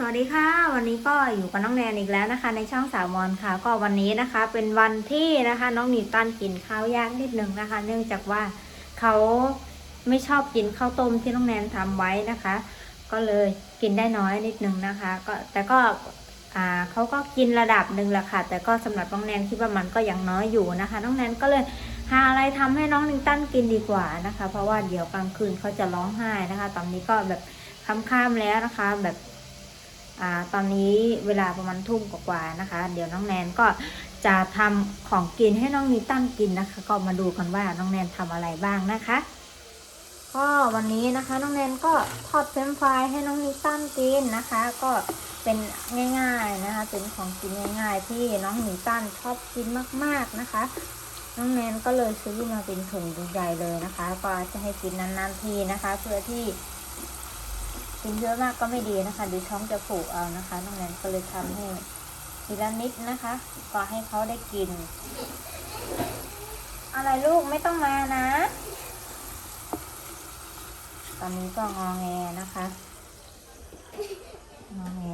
สวัสดีค่ะ วันนี้ก็อยู่กับน้องแนนอีกแล้วนะคะ ในช่องสาวมอนค่ะ ก็วันนี้นะคะเป็นวันที่นะคะ น้องนิวตันกินข้าวยากนิดนึงนะคะ เนื่องจากว่าเขาไม่ชอบกินข้าวต้มที่น้องแนนทำไว้นะคะ ก็เลยกินได้น้อยนิดนึงนะคะ ก็แต่ก็อ่าเขาก็กินระดับหนึ่งแหละค่ะ แต่ก็สำหรับน้องแนนคิดว่ามันก็ยังน้อยอยู่นะคะ น้องแนนก็เลยหาอะไรทำให้น้องนิวตันกินดีกว่านะคะ เพราะว่าเดี๋ยวกลางคืนเขาจะร้องไห้นะคะ ตอนนี้ก็แบบค่ำๆแล้วนะคะ แบบ อตอนนี้เวลาประมาณทุ่มกว่าๆนะคะ เดี๋ยวน้องแนนก็จะทำของกินให้น้องนิตั้นกินนะคะ ก็มาดูกันว่าน้องแนนทำอะไรบ้างนะคะ ก็วันนี้นะคะน้องแนนก็ทอดเฟรนฟรายให้น้องนิตั้นกินนะคะ ก็เป็นง่าย ๆนะคะ เป็นของกินง่าย ๆ ที่น้องนิตั้นชอบกินมาก ๆนะคะน้องแนนก็เลยซื้อมาเป็นถุงใหญ่เลยนะคะ ก็จะให้กินนานๆทีนะคะ เพื่อที่ กินเยอะมากก็ไม่ดีนะคะเดี๋ยวท้องจะผูกเอานะคะน้องแนนก็เลยทำให้ทีละนิดนะคะก็ให้เขาได้กิน อะไรลูกไม่ต้องมานะ ตอนนี้ก็งอแงนะคะงอแง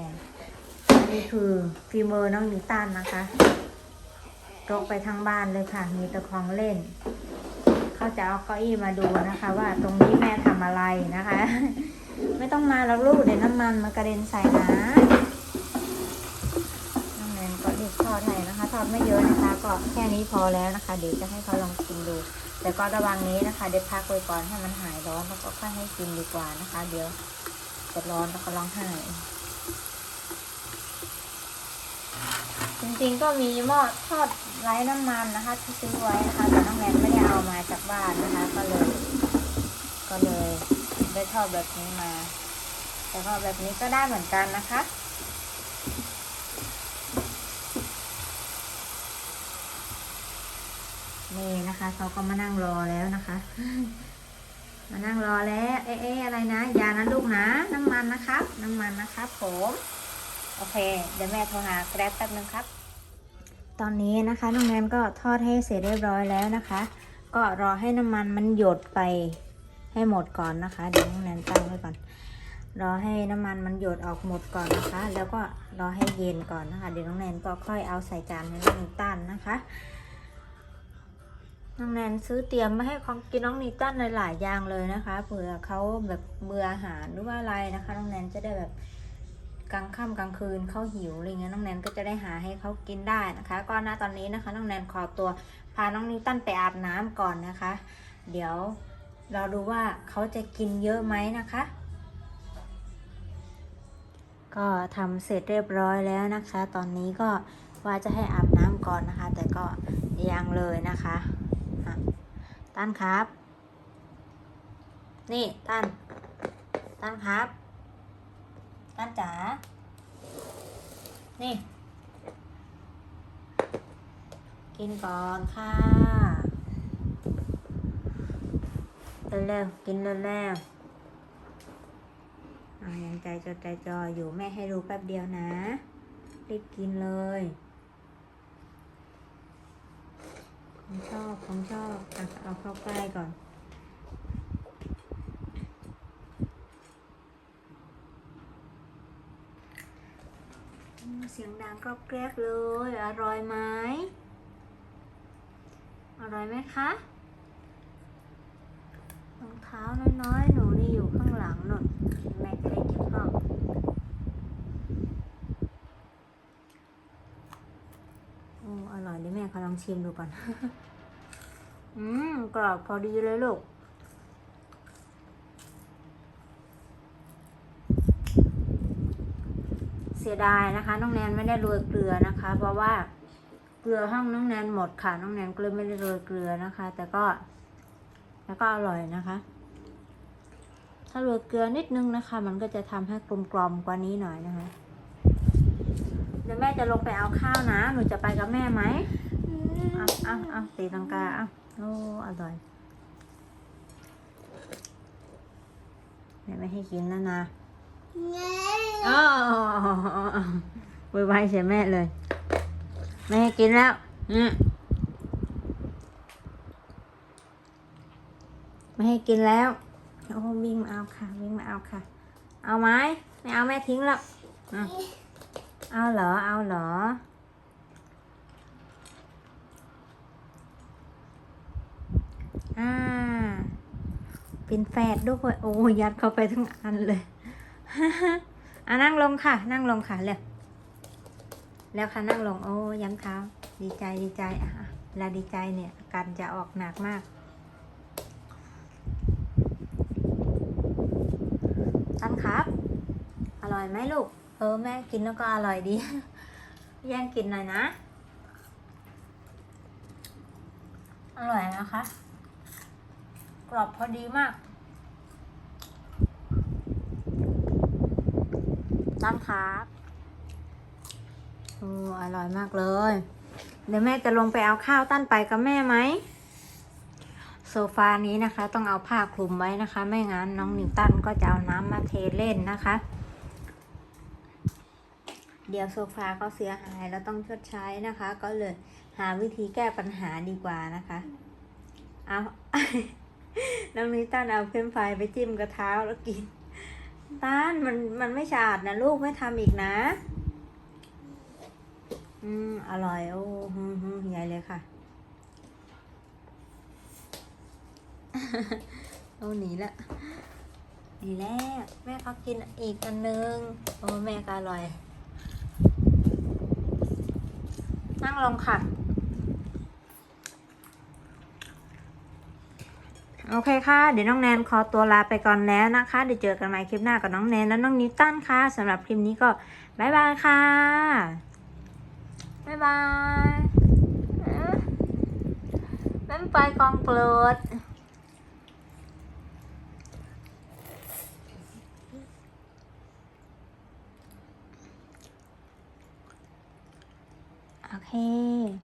นี่คือฟีเมอร์น้องนิตันนะคะรกไปทั้งบ้านเลยค่ะ มีแต่ของเล่น เขาจะเอาเก้าอี้มาดูนะคะ ว่าตรงนี้แม่ทำอะไรนะคะ ไม่ต้องมาแล้วลูกเดี๋ยวน้ำมันมากระเด็นใส่นะน้องแนนก็รีบทอดให้นะคะ ทอดไม่เยอะนะคะ ก็แค่นี้พอแล้วนะคะ เดี๋ยวจะให้เขาลองกินดู แต่ก็ระวังนี้นะคะ เดี๋ยวพักไว้ก่อนให้มันหายร้อนแล้วก็ค่อยให้กินดีกว่านะคะ เดี๋ยวจะร้อนแล้วก็ร้องไห้จริงๆก็มีหม้อทอดไร้น้ำมันนะคะที่ซื้อไว้นะคะแต่น้องแนนไม่ได้เอามาจากบ้านนะคะ ก็เลย ก็เลย ได้ทอดแบบนี้มา แต่ทอดแบบนี้ก็ได้เหมือนกันนะคะ นี่นะคะเขาก็มานั่งรอแล้วนะคะ มานั่งรอแล้ว เอ๊ะอะไรนะ ยานะลูกนะ น้ำมันนะครับ น้ำมันนะครับผม โอเค เดี๋ยวแม่โทรหาแกร็บแป๊บนึงครับตอนนี้นะคะน้องแนนก็ทอดให้เสร็จเรียบร้อยแล้วนะคะ ก็รอให้น้ำมันมันหยดไป ให้หมดก่อนนะคะ เดี๋ยวน้องแนนตั้งไว้ก่อน รอให้น้ำมันมันหยดออกหมดก่อนนะคะ แล้วก็รอให้เย็นก่อนนะคะ เดี๋ยวน้องแนนก็ค่อยเอาใส่จานให้น้องนิตันนะคะ น้องแนนซื้อเตรียมมาให้ของกินน้องนิตันหลายๆอย่างเลยนะคะ เผื่อเขาแบบเบื่ออาหารหรือว่าอะไรนะคะ น้องแนนจะได้แบบกลางค่ำกลางคืนเขาหิวอะไรเงี้ยน้องแนนก็จะได้หาให้เขากินได้นะคะ ก็ณตอนนี้นะคะ น้องแนนขอตัวพาน้องนิตันไปอาบน้ำก่อนนะคะ เดี๋ยว เราดูว่าเขาจะกินเยอะไหมนะคะ ก็ทำเสร็จเรียบร้อยแล้วนะคะ ตอนนี้ก็ว่าจะให้อาบน้ำก่อนนะคะ แต่ก็ยังเลยนะคะตั้นครับ นี่ตั้นตั้นครับตั้นจ๋า นี่ กินก่อนค่ะ เร็วๆกินเร็วๆอ่ายังใจจดใจจออยู่แม่ให้รู้แป๊บเดียวนะ รีบกินเลยผมชอบผมชอบอะเอาเข้าใกล้ก่อนเสียงดังกรอบแกรกเลย อร่อยไหม อร่อยไหมคะ รองเท้าน้อยๆ หนูนี่อยู่ข้างหลังหนุนแม่จะได้เก็บห้องโอ้อร่อยดิแม่ขอลองชิมดูก่อน อืม กรอบพอดีเลยลูกเสียดายนะคะน้องแนนไม่ได้โรยเกลือนะคะ เพราะว่าเกลือห้องน้องแนนหมดค่ะน้องแนนก็เลยไม่ได้โรยเกลือนะคะ แต่ก็ แล้วก็อร่อยนะคะ ถ้าโรยเกลือนิดนึงนะคะ มันก็จะทำให้กลมกลอมกว่านี้หน่อยนะคะ เดี๋ยวแม่จะลงไปเอาข้าวนะ หนูจะไปกับแม่ไหมเอาเอาเอาตีลังกาเอาโอ้อร่อยแม่ไม่ให้กินแล้วนะอ๋อไวๆใช่แม่เลย ไม่ให้กินแล้ว อืม ไม่ให้กินแล้วโอ้วิ่งมาเอาค่ะ วิ่งมาเอาค่ะ เอาไหมไม่เอาแม่ทิ้งแล้วอะเอาเหรอ เอาเหรออ่าเป็นแฝดด้วยโอ้ยัดเข้าไปทั้งอันเลยอะนั่งลงค่ะ นั่งลงค่ะเร็วแล้วค่ะนั่งลงโอ้ย้ำเท้า ดีใจดีใจอะอะเวลาดีใจเนี่ยอาการจะออกหนักมาก ตั้นครับ อร่อยไหมลูก เออแม่กินแล้วก็อร่อยดี แย่งกินหน่อยนะ อร่อยนะคะ กรอบพอดีมากตั้นครับโอ้อร่อยมากเลย เดี๋ยวแม่จะลงไปเอาข้าวตั้นไปกับแม่ไหม โซฟานี้นะคะ ต้องเอาผ้าคลุมไว้นะคะ ไม่งั้นน้องนิวตันก็จะเอาน้ำมาเทเล่นนะคะ เดี๋ยวโซฟาก็เสียหายแล้วต้องชดใช้นะคะ ก็เลยหาวิธีแก้ปัญหาดีกว่านะคะ เอาน้องนิวตันเอาเฟรนช์ฟไปจิ้มกระเท้าแล้วกินต้านมันมันไม่สะอาดนะลูกไม่ทำอีกนะ อืมอร่อยโอ้ฮึ่มใหญ่เลยค่ะ โอ้หนีละดีแล้วแม่เขากินอีกอันนึง โอ้แม่ก็อร่อย นั่งลงค่ะ โอเคค่ะ เดี๋ยวน้องแนนขอตัวลาไปก่อนแล้วนะคะ เดี๋ยวเจอกันใหม่คลิปหน้ากับน้องแนนและน้องนิวตันค่ะสำหรับคลิปนี้ก็บายบายค่ะ บ๊ายบายเอ๊ะเล่น